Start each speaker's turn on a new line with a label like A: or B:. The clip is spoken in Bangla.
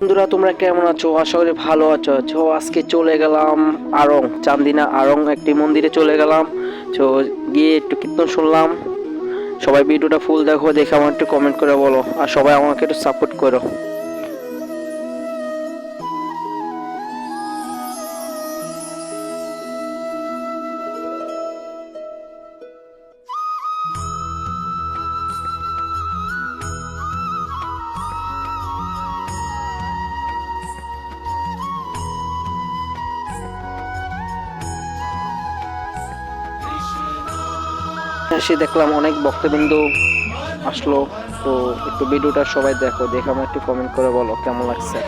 A: বন্ধুরা, তোমরা কেমন আছো? আশা করি ভালো আছো। তো আজকে চলে গেলাম আরং, চান্দিনা আরং একটি মন্দিরে চলে গেলাম। তো গিয়ে একটু কীর্তন শুনলাম। সবাই ভিডিওটা ফুল দেখো, দেখে আমার একটু কমেন্ট করে বলো। আর সবাই আমাকে একটু সাপোর্ট করো। এসে দেখলাম অনেক ভক্তবৃন্দ আসলো, তো একটু ভিডিওটা সবাই দেখো দেখে আমার একটু কমেন্ট করে বলো, কেমন লাগছে?